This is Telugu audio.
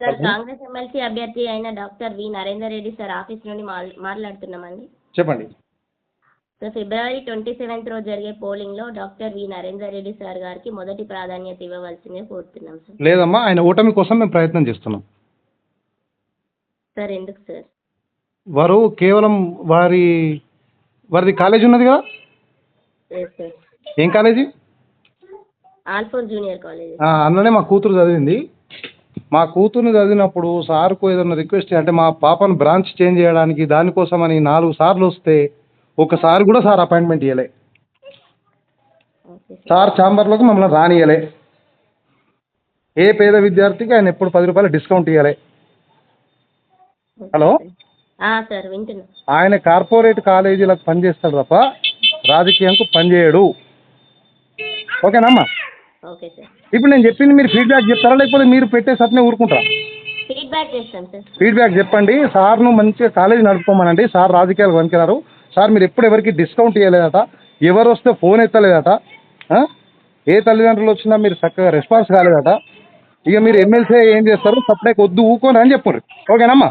సార్ కాంగ్రెస్ ఎమ్మెల్సీ అభ్యర్థి అయిన doctor V. Narender Reddy sir office నుండి మాట్లాడుతున్నామండి. చెప్పండి. సార్ ఫిబ్రవరి ట్వంటీ సెవెంత్ రోజు జరిగే పోలింగ్లో doctor V. Narender Reddy sir గారికి మొదటి ప్రాధాన్యత ఇవ్వవలసిందే కోరుతున్నాం సార్. లేదమ్మా ఆయన ఓటమి కోసం మేము ప్రయత్నం చేస్తున్నాం. సార్ ఎందుకు సార్? వారు కేవలం వారి వారిది కాలేజ్ ఉన్నది కదా? ఏం కాలేజీ? ఆల్ఫోర్ junior college. అందులోనే మా కూతురు చదివింది. మా కూతురుని చదివినప్పుడు సార్కు ఏదైనా రిక్వెస్ట్ అంటే మా పాపను బ్రాంచ్ చేంజ్ చేయడానికి దానికోసమని నాలుగు సార్లు వస్తే ఒకసారి కూడా సార్ అపాయింట్మెంట్ ఇవ్వలే సార్. ఛాంబర్లోకి మమ్మల్ని రానియలే ఏ పేద విద్యార్థికి ఆయన ఎప్పుడు పది రూపాయలు డిస్కౌంట్ ఇవ్వలే హలో? ఆయన కార్పొరేట్ కాలేజీలకు పనిచేస్తాడు తప్ప రాజకీయంకు పనిచేయడు ఓకేనమ్మా ఇప్పుడు నేను చెప్పింది మీరు ఫీడ్బ్యాక్ చెప్తారా? లేకపోతే మీరు పెట్టే సత్నే ఊరుకుంటారా? ఫీడ్బ్యాక్ చేస్తాం సార్. ఫీడ్బ్యాక్ చెప్పండి. సార్ను మంచిగా కాలేజీ నడుపుకోమనండి. సార్ రాజకీయాలు పనికిరారు. సార్ మీరు ఎప్పుడు ఎవరికి డిస్కౌంట్ ఇవ్వలేదట ఎవరు వస్తే ఫోన్ ఎత్తలేదట? ఏ తల్లిదండ్రులు వచ్చినా మీరు చక్కగా రెస్పాన్స్ కాలేదట. ఇక మీరు ఎమ్మెల్సీ ఏం చేస్తారు? సప్లైకి వద్దు ఊకోని అని చెప్పండి ఓకేనమ్మా?